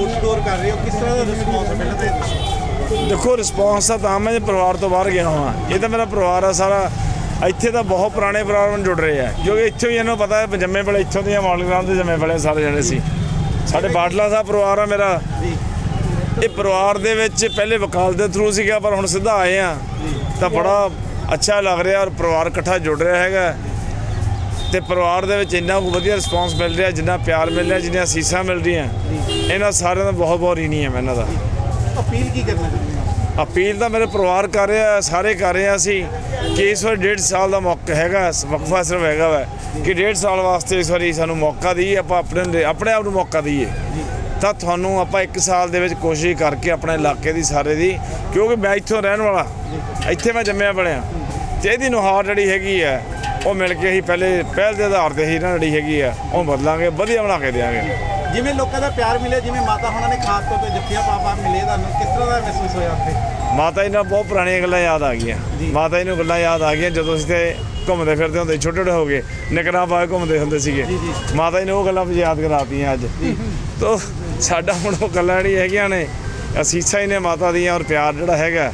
Door to door ਕਰ ਰਹੇ ਹੋ? ਕਿਸ ਤਰ੍ਹਾਂ ਦਾ ਰਿਸਪੌਂਸ ਹੈ ਪਹਿਲਾਂ ਤਾਂ ਇਹ ਦੱਸੋ। ਦੇਖੋ ਰਿਸਪੌਂਸ ਤਾਂ ਤਾਂ ਮੈਂ ਪਰਿਵਾਰ ਤੋਂ ਬਾਹਰ ਗਿਆ ਹਾਂ ਇਹ ਤਾਂ ਮੇਰਾ ਪਰਿਵਾਰ ਆ ਸਾਰਾ। ਇੱਥੇ ਤਾਂ ਬਹੁਤ ਪੁਰਾਣੇ ਪਰਿਵਾਰ ਨਾਲ ਜੁੜ ਰਹੇ ਆ। ਜੋ ਕਿ ਇੱਥੋਂ ਹੀ ਇਹਨੂੰ ਪਤਾ ਹੈ ਜੰਮੇ ਵਾਲੇ ਇੱਥੋਂ ਦੀਆਂ ਮਾਲਗਰਾਮ ਦੇ ਜੰਮੇ ਵਾਲੇ ਸਾਰੇ ਜਣੇ ਸੀ। ਸਾਡੇ ਬਾਟਲਾ ਸਾਹਿਬ ਪਰਿਵਾਰ ਆ ਮੇਰਾ। ਇਹ ਪਰਿਵਾਰ ਦੇ ਵਿੱਚ ਪਹਿਲੇ ਵਕਾਲ ਦੇ ਥਰੂ ਸੀਗਾ ਪਰ ਹੁਣ ਸਿੱਧਾ ਆਏ ਆ। ਤਾਂ ਬੜਾ ਅੱਛਾ ਲੱਗ ਰਿਹਾ ਔਰ ਪਰਿਵਾਰ ਇਕੱਠਾ ਜੁੜ ਰਿਹਾ ਹੈਗਾ। ਤੇ ਪਰਿਵਾਰ ਦੇ ਵਿੱਚ ਇੰਨਾ ਕੁ ਵਧੀਆ ਰਿਸਪੌਂਸ ਮਿਲ ਰਿਹਾ ਜਿੰਨਾ ਪਿਆਰ ਮਿਲ ਰਿਹਾ ਜਿੰਨੀਆਂ ਸੀਸਾਂ ਮਿਲ ਰਹੀਆਂ। ਇਹਨਾਂ ਸਾਰਿਆਂ ਦਾ ਬਹੁਤ ਬਹੁਤ ਰੀਨੀ ਹੈ ਮੈਂ ਇਹਨਾਂ ਦਾ। ਅਪੀਲ ਕੀ ਕਰਨਾ ਚਾਹੁੰਦੇ ਅਪੀਲ ਤਾਂ ਮੇਰੇ ਪਰਿਵਾਰ ਕਰ ਰਿਹਾ ਸਾਰੇ ਕਰ ਰਹੇ ਅਸੀਂ ਕਿ ਇਸ ਵਾਰ ਡੇਢ ਸਾਲ ਦਾ ਮੌਕਾ ਹੈਗਾ ਵਕਫਾ ਸਿਰਫ ਹੈਗਾ ਵਾ ਕਿ ਡੇਢ ਸਾਲ ਵਾਸਤੇ ਇਸ ਵਾਰੀ ਸਾਨੂੰ ਮੌਕਾ ਦਈਏ ਆਪਾਂ ਆਪਣੇ ਆਪਣੇ ਆਪ ਨੂੰ ਮੌਕਾ ਦਈਏ। ਤਾਂ ਤੁਹਾਨੂੰ ਆਪਾਂ ਇੱਕ ਸਾਲ ਦੇ ਵਿੱਚ ਕੋਸ਼ਿਸ਼ ਕਰਕੇ ਆਪਣੇ ਇਲਾਕੇ ਦੀ ਸਾਰੇ ਦੀ ਕਿਉਂਕਿ ਮੈਂ ਇੱਥੋਂ ਰਹਿਣ ਵਾਲਾ ਇੱਥੇ ਮੈਂ ਜੰਮਿਆ ਪਲਿਆ ਤੇ ਇਹਦੀ ਨੁਹਾਰ ਜਿਹੜੀ ਹੈਗੀ ਹੈ ਉਹ ਮਿਲ ਕੇ ਅਸੀਂ ਪਹਿਲੇ ਪਹਿਲ ਦੇ ਆਧਾਰ ਤੇ ਹੀ ਨਾ ਜਿਹੜੀ ਹੈਗੀ ਆ ਉਹ ਬਦਲਾਂਗੇ ਵਧੀਆ ਬਣਾ ਕੇ ਦੇਵਾਂਗੇ ਜਿਵੇਂ ਲੋਕਾਂ ਦਾ ਪਿਆਰ ਮਿਲਿਆ ਜਿਵੇਂ ਮਾਤਾ ਹੁਣਾਂ ਨੇ ਖਾਸ ਤੌਰ ਤੇ ਜੱਫੀਆਂ ਪਾਪਾ ਮਿਲੇ ਤੁਹਾਨੂੰ ਕਿਸ ਤਰ੍ਹਾਂ ਦਾ ਮਹਿਸੂਸ ਹੋਇਆ ਉੱਥੇ? ਮਾਤਾ ਜੀ ਨਾਲ ਬਹੁਤ ਪੁਰਾਣੀਆਂ ਗੱਲਾਂ ਯਾਦ ਆ ਗਈਆਂ। ਮਾਤਾ ਜੀ ਨੂੰ ਗੱਲਾਂ ਯਾਦ ਆ ਗਈਆਂ ਜਦੋਂ ਅਸੀਂ ਤੇ ਘੁੰਮਦੇ ਫਿਰਦੇ ਹੁੰਦੇ ਛੋਟੇ ਛੋਟੇ ਹੋ ਗਏ ਨਿਕਰਾਂ ਪਾ ਕੇ ਘੁੰਮਦੇ ਹੁੰਦੇ ਸੀਗੇ। ਮਾਤਾ ਜੀ ਨੇ ਉਹ ਗੱਲਾਂ ਵੀ ਯਾਦ ਕਰਾਤੀਆਂ ਅੱਜ। ਤੋ ਸਾਡਾ ਹੁਣ ਉਹ ਗੱਲਾਂ ਨਹੀਂ ਹੈਗੀਆਂ ਨੇ ਅਸੀਸਾਂ ਹੀ ਨੇ ਮਾਤਾ ਦੀਆਂ ਔਰ ਪਿਆਰ ਜਿਹੜਾ ਹੈਗਾ।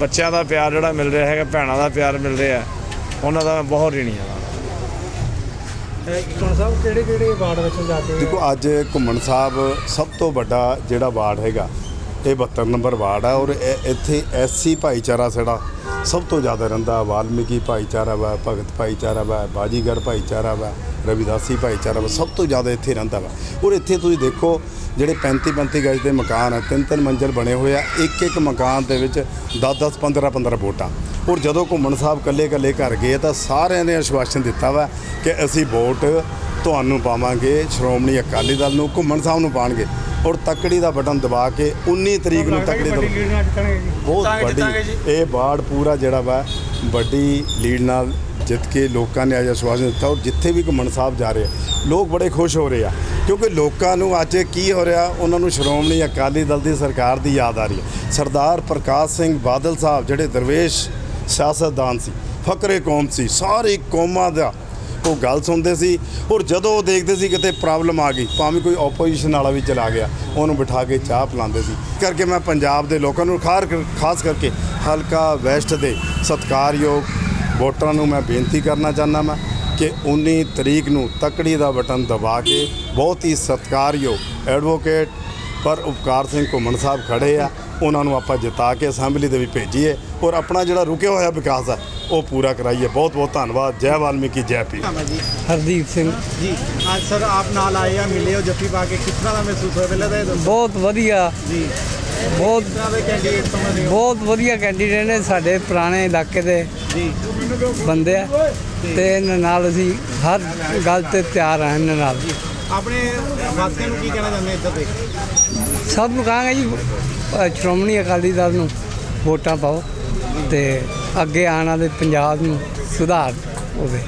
ਬੱਚਿਆਂ ਦਾ ਪਿਆਰ ਜਿਹੜਾ ਮਿਲ ਰਿਹਾ ਹੈਗਾ ਭੈਣਾਂ ਦਾ ਪਿਆਰ ਮਿਲ ਰਿਹਾ। ਉਹਨਾਂ ਦਾ ਬਹੁਤ ਰੀਣੀ ਆ। ਕੌਣ ਸਾਹਿਬ ਕਿਹੜੇ ਕਿਹੜੇ ਵਾਰਡ ਵਿੱਚ ਜਾ ਕੇ ਦੇਖੋ ਅੱਜ ਘੁੰਮਣ ਸਾਹਿਬ ਸਭ ਤੋਂ ਵੱਡਾ ਜਿਹੜਾ ਵਾਰਡ ਹੈਗਾ ਇਹ 72 ਨੰਬਰ ਵਾਰਡ ਆ ਔਰ ਇਹ- ਇੱਥੇ ਐਸਸੀ ਭਾਈਚਾਰਾ ਸਾਡਾ ਸਭ ਤੋਂ ਜ਼ਿਆਦਾ ਰਹਿੰਦਾ ਵਾਲਮੀਕੀ ਭਾਈਚਾਰਾ ਵਾ, ਭਗਤ ਭਾਈਚਾਰਾ ਵਾ, ਬਾਜੀਗਰ ਭਾਈਚਾਰਾ ਵਾ, ਰਵਿਦਾਸੀ ਭਾਈਚਾਰਾ ਵਾ, ਸਭ ਤੋਂ ਜ਼ਿਆਦਾ ਇੱਥੇ ਰਹਿੰਦਾ ਵਾ। ਔਰ ਇੱਥੇ ਤੁਸੀਂ ਦੇਖੋ, ਜਿਹੜੇ 35 35 ਗਜ ਦੇ ਮਕਾਨ ਆ, ਤਿੰਨ ਤਿੰਨ ਮੰਜ਼ਲ ਬਣੇ ਹੋਏ ਆ, ਇੱਕ ਇੱਕ ਮਕਾਨ ਦੇ ਵਿੱਚ 10 10 15 15 ਵੋਟਾਂ। ਔਰ ਜਦੋਂ ਘੁੰਮਣ ਸਾਹਿਬ ਕੱਲੇ ਕੱਲੇ ਘਰ ਗਏ, ਤਾਂ ਸਾਰਿਆਂ ਨੇ ਆਸ਼ਵਾਸਨ ਦਿੱਤਾ ਵਾ ਕਿ ਅਸੀਂ ਵੋਟ ਤੁਹਾਨੂੰ ਪਾਵਾਂਗੇ, ਸ਼੍ਰੋਮਣੀ ਅਕਾਲੀ ਦਲ ਨੂੰ, ਘੁੰਮਣ ਸਾਹਿਬ ਨੂੰ ਪਾਣਗੇ। ਔਰ ਤੱਕੜੀ ਦਾ ਬਟਨ ਦਬਾ ਕੇ 19 ਤਰੀਕ ਨੂੰ ਤੱਕੜੀ ਜੀ। ਬਹੁਤ ਵੱਡੀ। ਇਹ ਬਾੜ ਪੂਰਾ ਜਿਹੜਾ ਵਾ ਵੱਡੀ ਲੀਡ ਨਾਲ ਜਿੱਤ ਕੇ ਲੋਕਾਂ ਨੇ ਅੱਜ ਆਸ਼ਵਾਸਨ ਦਿੱਤਾ ਔਰ ਜਿੱਥੇ ਵੀ ਘੁੰਮਣ ਸਾਹਿਬ ਜਾ ਰਹੇ ਆ ਲੋਕ ਬੜੇ ਖੁਸ਼ ਹੋ ਰਹੇ ਆ। ਕਿਉਂਕਿ ਲੋਕਾਂ ਨੂੰ ਅੱਜ ਕੀ ਹੋ ਰਿਹਾ ਉਹਨਾਂ ਨੂੰ ਸ਼੍ਰੋਮਣੀ ਅਕਾਲੀ ਦਲ ਦੀ ਸਰਕਾਰ ਦੀ ਯਾਦ ਆ ਰਹੀ ਹੈ ਸਰਦਾਰ ਪ੍ਰਕਾਸ਼ ਸਿੰਘ ਬਾਦਲ ਸਾਹਿਬ ਜਿਹੜੇ ਦਰਵੇਸ਼ ਸਿਆਸਤਦਾਨ ਸੀ ਫਕਰੇ ਕੌਮ ਸੀ ਸਾਰੀ ਕੌਮਾਂ ਦਾ ਉਹ ਗੱਲ ਸੁਣਦੇ ਸੀ ਔਰ ਜਦੋਂ ਉਹ ਦੇਖਦੇ ਸੀ ਕਿਤੇ ਪ੍ਰੋਬਲਮ ਆ ਗਈ, ਭਾਵੇਂ ਕੋਈ ਆਪੋਜੀਸ਼ਨ ਵਾਲਾ ਵੀ ਚਲਾ ਗਿਆ, ਉਹਨੂੰ ਬਿਠਾ ਕੇ ਚਾਹ ਪਿਲਾਉਂਦੇ ਸੀ। ਕਰਕੇ ਮੈਂ ਪੰਜਾਬ ਦੇ ਲੋਕਾਂ ਨੂੰ ਖਾਰ ਖਾਸ ਕਰਕੇ ਹਲਕਾ ਵੈਸਟ ਦੇ ਸਤਿਕਾਰਯੋਗ ਵੋਟਰਾਂ ਨੂੰ ਮੈਂ ਬੇਨਤੀ ਕਰਨਾ ਚਾਹੁੰਦਾ ਮੈਂ ਕਿ 19 ਤਰੀਕ ਨੂੰ ਤਕੜੀ ਦਾ ਬਟਨ ਦਬਾ ਕੇ ਬਹੁਤ ਹੀ ਸਤਿਕਾਰਯੋਗ ਐਡਵੋਕੇਟ ਪਰ ਉਪਕਾਰ ਸਿੰਘ ਘੁੰਮਣ ਸਾਹਿਬ ਖੜੇ ਆ। ਉਹਨਾਂ ਨੂੰ ਆਪਾਂ ਜਿਤਾ ਕੇ ਅਸੈਂਬਲੀ ਦੇ ਵਿੱਚ ਭੇਜੀਏ ਔਰ ਆਪਣਾ ਜਿਹੜਾ ਰੁਕਿਆ ਹੋਇਆ ਵਿਕਾਸ ਹੈ ਉਹ ਪੂਰਾ ਕਰਾਈਏ। ਬਹੁਤ ਬਹੁਤ ਧੰਨਵਾਦ। ਜੈ ਵਾਲਮੀਕੀ ਜੈ ਪੀ ਹਰਦੀਪ ਸਿੰਘ। ਜੀ ਅੱਜ ਸਰ ਆਪ ਨਾਲ ਆਏ ਆ ਮਿਲੇ ਹੋ ਜੱਫੀ ਪਾ ਕੇ। ਕਿਸ ਤਰ੍ਹਾਂ ਦਾ ਮਹਿਸੂਸ ਹੋਇਆ? ਪਹਿਲਾਂ ਤਾਂ ਇਹ ਦੱਸੋ। ਬਹੁਤ ਵਧੀਆ। ਜੀ। ਬਹੁਤ ਬਹੁਤ ਵਧੀਆ ਕੈਂਡੀਡੇਟ ਨੇ ਸਾਡੇ ਪੁਰਾਣੇ ਇਲਾਕੇ ਦੇ ਜੀ। ਬੰਦੇ ਆ। ਤੇ ਇਹਨਾਂ ਨਾਲ ਅਸੀਂ ਹਰ ਗੱਲ ਤੇ ਤਿਆਰ ਆ ਇਹਨਾਂ ਨਾਲ। ਆਪਣੇ ਵਾਸੀਆਂ ਨੂੰ ਕੀ ਕਹਿਣਾ ਚਾਹੁੰਦੇ ਇੱਧਰ ਦੇ? ਸਭ ਨੂੰ ਕਹਾਂਗੇ ਜੀ ਅ, ਸ਼੍ਰੋਮਣੀ ਅਕਾਲੀ ਦਲ ਨੂੰ ਵੋਟਾਂ ਪਾਓ ਤੇ ਅੱਗੇ ਆਉਣ ਵਾਲੇ ਪੰਜਾਬ ਨੂੰ ਸੁਧਾਰ ਹੋਵੇ।